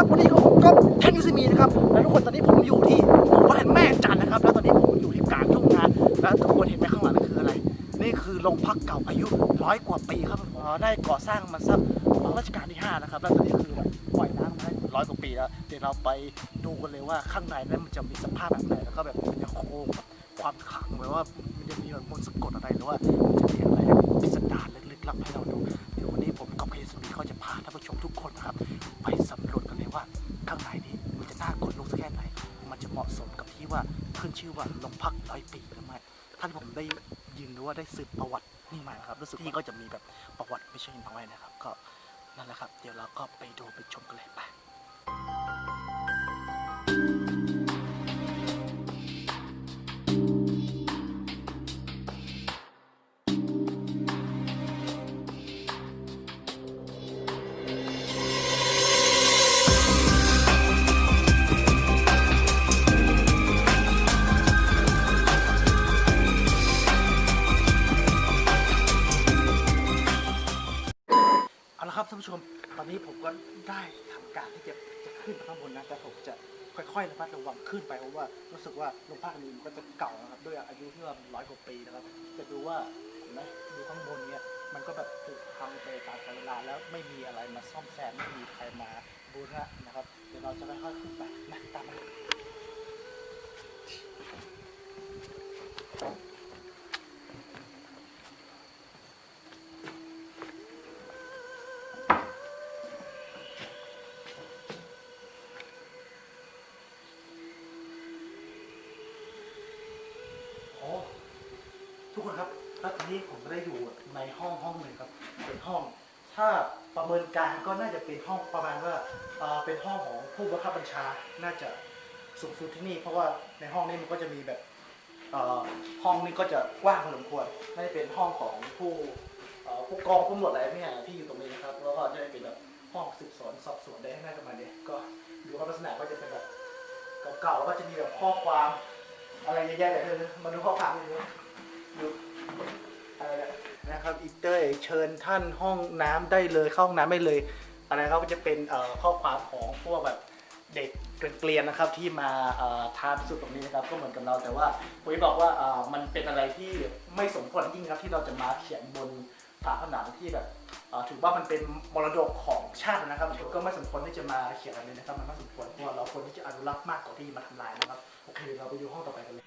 ครับวันนี้ก็ผมก็ท่นยูซีมีนะครับแล้วทุกคนตอนนี้ผมอยู่ที่หมู่บ้านแม่จันนะครับ แล้วตอนนี้ผมอยู่ที่กลางทุ่งนาแล้วทุกคนเห็นไหมข้างหลังนั่นคืออะไร นี่คือโรงพักเก่าอายุร้อยกว่าปีครับอ๋อได้ก่อสร้างมาสักรัชกาลที่5นะครับแล้วตอนนี้คือปล่อยน้ำมาร้อยกว่าปีแล้วเดี๋ยวเราไปดูกันเลยว่าข้างในนั้นมันจะมีสภาพแบบไหนแล้วก็แบบมันจะโค้งความขลังไว้ว่ามันจะมีแบบมนต์สะกดอะไรหรือว่ามันจะมีอะไรพิสดารลึกๆลับให้เราดู นี้ผมกับเคสมีก็จะพาท่านผู้ชมทุกคนนะครับ ไปสำรวจกันเลยว่าข้างในนี้มันจะน่าขนลุกสักแค่ไหน มันจะเหมาะสมกับที่ว่าขึ้นชื่อว่าลงพักร้อยปีหรือไม่ท่านผมได้ยินหรือว่าได้สืบประวัตินี่มาครับรู้สึกที่ก็จะมีแบบประวัติไม่ใช่น้อยนะครับ ก็นั่นแหละครับ เดี๋ยวเราก็ไปดูไปชมกันเลยไป ได้ทำการที่จะจะขึ้นไปข้างบนนะแต่ผมจะค่อยๆระมัดระวังขึ้นไปเพราะว่ารู้สึกว่าลงพักนี้มันก็จะเก่านะครับด้วยอายุที่ว่าร้อยกว่าปีนะครับ จะดูว่าเห็นไหมดูข้างบนเนี่ยมันก็แบบถูกพังไปตามกาลเวลาแล้วไม่มีอะไรมาซ่อมแซมไม่มีใครมาบูรณะนะครับ เดี๋ยวเราจะค่อยๆขึ้นไปนะตามมา ทุกคนครับแล้วตอนนี้ผมก็ได้อยู่ในห้องห้องหนึ่งครับเป็นห้อง ถ้าประเมินการก็น่าจะเป็นห้องประมาณว่าเอ่อเป็นห้องของผู้บังคับบัญชาน่าจะสูงสุดที่นี่ เพราะว่าในห้องนี้มันก็จะมีแบบเอ่อห้องนี้ก็จะกว้างพอสมควรน่าจะเป็นห้องของผู้เอ่อผู้กองผู้ตำรวจอะไรเนี่ยที่อยู่ตรงนี้นะครับแล้วก็จะเป็นแบบห้องสืบสวนสอบสวนได้ให้น่าจะมาเนี่ยก็ดูลักษณะก็จะเป็นแบบเก่าๆแล้วก็จะมีแบบข้อความอะไรเยอะแยะเลยเธอมาดูข้อความ ดูดูอะไรนะครับอีเตอร์เชิญท่านห้องน้ำได้เลยเข้าห้องน้ำได้เลย อะไรครับจะเป็นข้อความของพวกแบบเด็กเกลียนนะครับที่มาทานสุดตรงนี้นะครับก็เหมือนกับเราแต่ว่าผมบอกว่ามันเป็นอะไรที่ไม่สมควรยิ่งครับที่เราจะมาเขียนบนฝาผนังที่แบบถือว่ามันเป็นมรดกของชาตินะครับก็ไม่สมควรที่จะมาเขียนอะไรนะครับมันไม่สมควรเพราะว่าเราควรที่จะอนุรักษ์มากกว่าที่มาทำลายนะครับโอเคเราไปดูห้องต่อไปกันเลย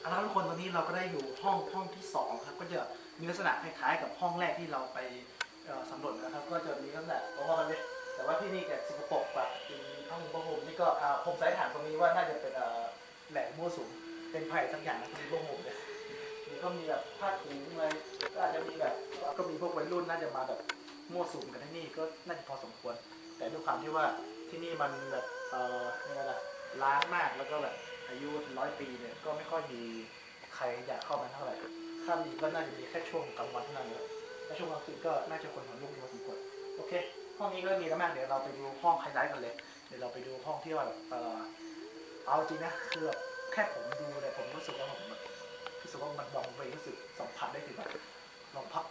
เอาละครับทุกคนตอนนี้เราก็ได้อยู่ห้องห้องที่สองครับ ก็จะมีลักษณะคล้ายๆกับห้องแรกที่เราไปเอ่อสำรวจนะครับ ก็จะมีลักษณะเพราะว่ากันเลยแต่ว่าที่นี่แกสกปรกกว่าเป็นห้องผ้าห่มนี่ก็อ่าผมสันนิษฐานตรงนี้ว่าน่าจะเป็นเอ่อแหล่งมั่วสุมเป็นไผ่สักอย่างนะที่ผ้าห่มเนี่ยนี่ก็มีแบบผ้าถุงอะไรก็อาจจะมีแบบก็มีพวกวัยรุ่นน่าจะมาแบบมั่วสุมกันที่นี่ก็น่าจะพอสมควร แต่ด้วยความที่ว่าที่นี่มันแบบเอ่อยังไงล่ะล้างมากแล้วก็แบบ อายุร้อยปีเนี่ยก็ไม่ค่อยมีใครอยากเข้ามาเท่าไหร่ถ้ามีก็น่าจะมีแค่ช่วงกลางวันเท่านั้นเลยและช่วงกลางคืนก็น่าจะคนหัวลุกอยู่พอสมควรโอเค ห้องนี้ก็มีแล้วมากเดี๋ยวเราไปดูห้องไฮไลท์กันเลย เดี๋ยวเราไปดูห้องที่ว่าแบบเออเอาจริงนะคือแบบแค่ผมดูเนี่ยผมรู้สึกว่าผมรู้สึกว่ามันบองไปรู้สึกสัมผัสได้ถึงแบบโรงพัก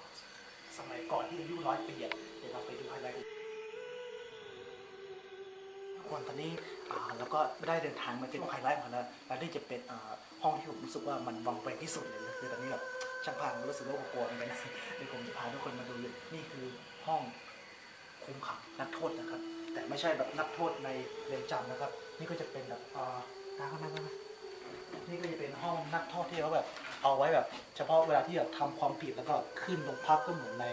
สมัยก่อนที่อายุร้อยปีเดี๋ยวเราไปดูไฮไลท์ กันนตอนนี้แล้วก็ได้เดินทางมาถึงไฮไลท์ของเราแล้วแล้วนี่จะเป็นห้องที่ผมรู้สึกว่ามันวังเวงที่สุดเลยคือตอนนี้แบบช่างภาพรู้สึกว่าผมกลัวเหมือนกันนะเดี๋ยวผมจะพาทุกคนมาดูเลยนี่คือห้องคุมขังนักโทษนะครับ แต่ไม่ใช่แบบนักโทษในเรือนจำนะครับ นี่ก็จะเป็นแบบอ่าน้าก็นั่งนะนี่ก็จะเป็นห้องนักโทษที่เขาแบบเอาไว้แบบ เฉพาะเวลาที่แบบทำความผิดแล้วก็ขึ้นโรงพักก็เหมือนใน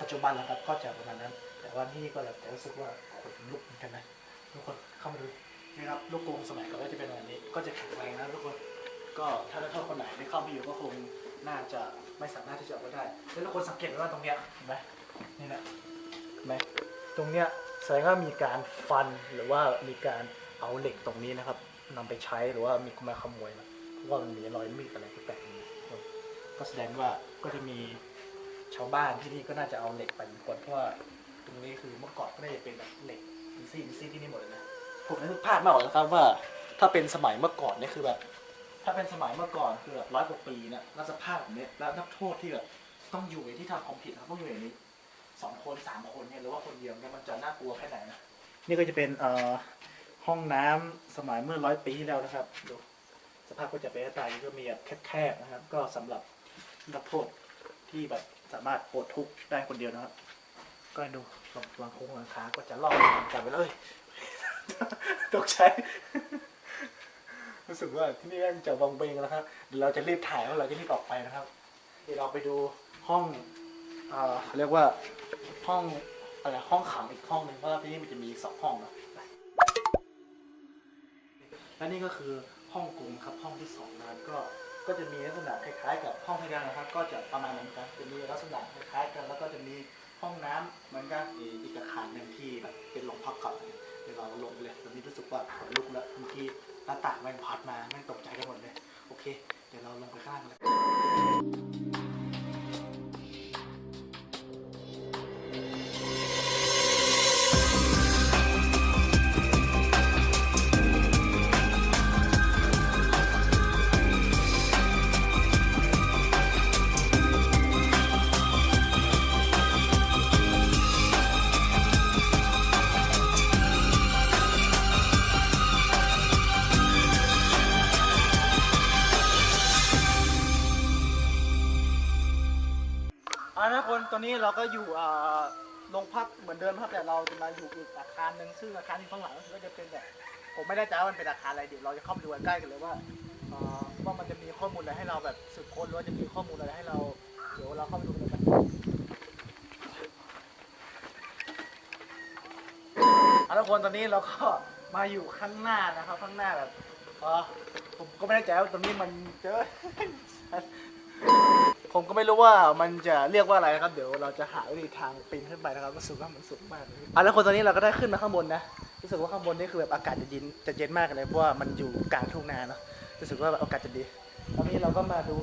ปัจจุบันแล้วครับก็จะประมาณนั้น แต่ว่าที่นี่ก็แบบแต่รู้สึกว่าขนลุกเหมือนกันนะ ทุกคนเข้ามาดูนี่ครับลูกกรงสมัยก่อนก็จะเป็นแบบนี้ ก็จะแข็งแรงนะทุกคนก็ถ้านักโทษคนไหนไม่เข้าไปอยู่ก็คงน่าจะไม่สามารถที่จะเอาไว้ได้ แล้วทุกคนสังเกตไหมว่าตรงเนี้ยเห็นไหมนี่แหละเห็นไหมตรงเนี้ยแสดงว่ามีการฟันหรือว่ามีการเอาเหล็กตรงนี้นะครับนำไปใช้หรือว่ามีคนมาขโมยมาเพราะว่ามันมีรอยมีดอะไรแปลกๆก็แสดงว่าก็จะมีชาวบ้านที่นี่ก็น่าจะเอาเหล็กไปคนเพราะว่าตรงนี้คือเมื่อก่อนก็น่าจะเป็นแบบเหล็ก ซีซีที่นี่หมดเลยนะผมนึกภาพไม่ออกแล้วครับว่า ถ้าเป็นสมัยเมื่อก่อนเนี่ยคือแบบ ถ้าเป็นสมัยเมื่อก่อนคือแบบร้อยกว่าปีเนี่ยแล้วสภาพแบบเนี้ยแล้วนักโทษที่แบบต้องอยู่ในที่ทำความผิดครับต้องอยู่อย่างนี้สองคนสามคนเนี่ยหรือว่าคนเดียวเนี่ยมันจะน่ากลัวแค่ไหนนะนี่ก็จะเป็นเอ่อห้องน้ำสมัยเมื่อร้อยปีที่แล้วนะครับดูสภาพก็จะเป็นหน้าตาอย่างนี้ก็มีแบบแคบๆนะครับ ก็สำหรับนักโทษที่แบบสามารถปลดทุกข์ได้คนเดียวนะครับ ก็ดูลองวางคงวางขาก็จะล่อจับไปเลยตกใจรู้สึกว่าที่นี่แม่งจะวังเบงแล้วครับเราจะรีบถ่ายแล้วเราจะรีบออกไปนะครับ เดี๋ยวเราไปดูห้องเอ่อเขาเรียกว่าห้องอะไรห้องขังอีกห้องหนึ่งเพราะว่าที่นี่มันจะมีสองห้องนะและนี่ก็คือห้องกลุ่มครับห้องที่สองนะครับก็ก็จะมีลักษณะคล้ายๆ กับห้องที่แล้วนะครับ ก็จะประมาณนั้นกันจะมีลักษณะคล้ายๆกัน แล้วก็จะมี ห้องน้ำเหมือนกันอีกอีกอาคารหนึ่งที่แบบเป็นโรงพักเก่าเดี๋ยวเราลงไปเลยตอนนี้รู้สึกว่าขนลุกแล้วบางทีหน้าต่างแม่งพัดมาแม่งตกใจกันหมดเลย โอเค เดี๋ยวเราลงไปข้างล่างกันเลย ตอนนี้เราก็อยู่โรงพักเหมือนเดิมครับแต่เราจะมาอยู่อีกอาคารหนึ่งซึ่งอาคารที่ข้างหลังก็จะเป็นแบบผมไม่แน่ใจว่ามันเป็นอาคารอะไรเดี๋ยวเราจะเข้าไปดูใกล้ๆกันเลยว่าว่ามันจะมีข้อมูลอะไรให้เราแบบสืบค้นหรือว่าจะมีข้อมูลอะไรให้เราเดี๋ยวเราเข้าไปดูกันเลยกันเอาละคนตอนนี้เราก็มาอยู่ข้างหน้านะครับข้างหน้าแบบเออผมก็ไม่แน่ใจว่าตรงนี้มันเจอ ผมก็ไม่รู้ว่ามันจะเรียกว่าอะไรนะครับ เดี๋ยวเราจะหาวิธีทางปีนขึ้นไปนะครับรู้สึกว่ามันสูงมากเลยอะแล้วคนตอนนี้เราก็ได้ขึ้นมาข้างบนนะรู้สึกว่าข้างบนนี่คือแบบอากาศจะเย็นจะเย็นมากเลยเพราะว่ามันอยู่กลางทุ่งนาเนาะรู้สึกว่าแบบอากาศจะดีตอนนี้เราก็มาดู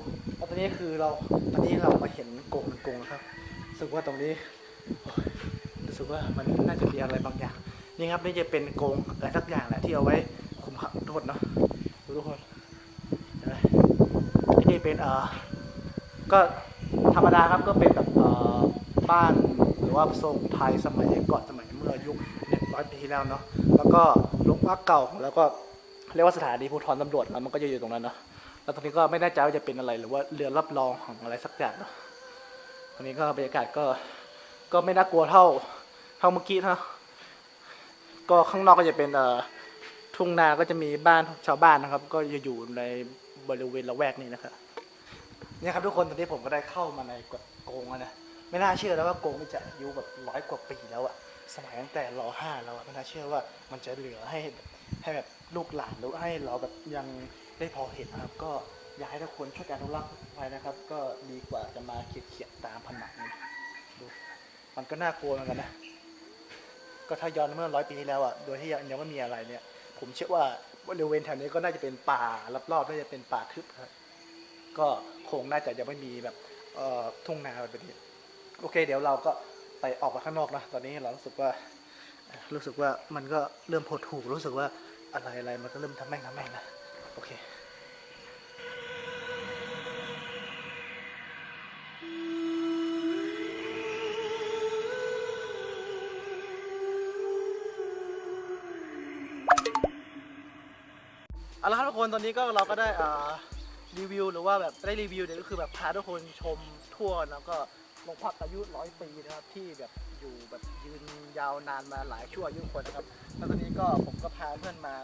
ตอนนี้คือเราตอนนี้เรามาเห็นกงกงนะครับรู้สึกว่าตรงนี้รู้สึกว่ามันน่าจะมีอะไรบางอย่างนี่ครับนี่จะเป็นกงอะไรสักอย่างแหละที่เอาไว้คุมขังโทษเนาะดูทุกคนนี่เป็นเอ่อ ก็ธรรมดาครับก็เป็นแบบบ้านหรือว่าทรงไทยสมัยก่อนสมัยเมื่อยุคหนึ่งร้อยปีที่แล้วเนาะแล้วก็โรงพักเก่าแล้วก็เรียกว่าสถานีภูธรตำรวจแล้วมันก็จะอยู่ตรงนั้นเนาะแล้วตรงนี้ก็ไม่แน่ใจว่าจะเป็นอะไรหรือว่าเรือรับรองของอะไรสักอย่างเนาะตรงนี้ก็บรรยากาศก็ก็ไม่น่ากลัวเท่าเท่าเมื่อกี้นะก็ข้างนอกก็จะเป็นเอ่อทุ่งนาก็จะมีบ้านชาวบ้านนะครับ ก็จะอยู่ในบริเวณละแวกนี้นะครับ เนี่ยครับทุกคนตอนนี้ผมก็ได้เข้ามาในกงแล้วนะไม่น่าเชื่อแล้วว่าโกงนี่จะอายุแบบร้อยกว่าปีแล้วอะสมัยตั้งแต่รอห้าแล้วอะไม่น่าเชื่อว่ามันจะเหลือให้ให้แบบลูกหลานหรือให้เราแบบยังได้พอเห็นนะครับ ก็อยากให้ทุกคนช่วยกันอนุรักษ์ไว้นะครับ ก็ดีกว่าจะมาเขียนเขียนตามผนังนะดูมันก็น่ากลัวเหมือนกันนะก็ถ้าย้อนเมื่อร้อยปีที่แล้วอะโดยที่ยังยังไม่มีอะไรเนี่ย ผมเชื่อว่าบริเวณแถวนี้ก็น่าจะเป็นป่ารอบๆน่าจะเป็นป่าทึบครับ ก็คงน่าจะยังไม่มีแบบทุ่งนาแบบนี้โอเค เดี๋ยวเราก็ไปออกมาข้างนอกนะตอนนี้เรารู้สึกว่ารู้สึกว่ามันก็เริ่มหดหูกรู้สึกว่าอะไรอะไรมันก็เริ่มทำแม่งทำแม่งนะโอเคเอาละครับทุกคนตอนนี้ก็เราก็ได้อ่า รีวิวหรือว่าแบบได้รีวิวเนี่ยก็คือแบบพาทุกคนชมทั่วแล้วก็โรงพักอายุร้อยปีนะครับที่แบบอยู่แบบยืนยาวนานมาหลายชั่วอายุคนนะครับแล้วตอนนี้ก็ผมก็พาเพื่อนมา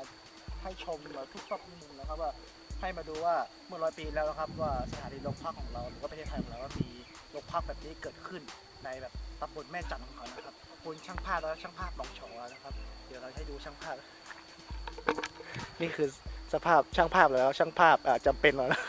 ให้ชมแบบทุกซอกทุกมุมนะครับว่าให้มาดูว่าเมื่อร้อยปีแล้วนะครับว่าสถานีโรงพักของเราหรือว่าประเทศไทยของเราว่ามีโรงพักแบบนี้เกิดขึ้นในแบบตำบลแม่จันของเขานะครับขอบคุณช่างภาพแล้วช่างภาพลองชอนะครับ เดี๋ยวเราให้ดูช่างภาพ นี่คือ สภาพช่างภาพแล้ว ช่างภาพอ่าจำเป็นแล้วนะ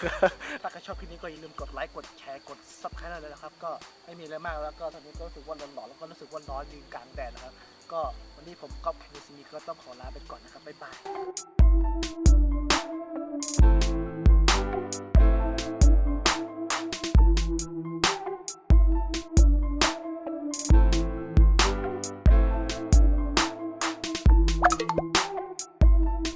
ถ้าใครชอบคลิปนี้ก็อย่าลืมกดไลค์กดแชร์กดซับสไครต์เลยนะครับ ก็ไม่มีอะไรมากแล้วก็ตอนนี้ก็รู้สึกว่าร้อนๆแล้วก็รู้สึกว่าร้อนยืนกลางแดดนะครับ ก็วันนี้ผมก๊อฟแคนดิสมีก็ต้องขอลาไปก่อนนะครับบ๊ายบาย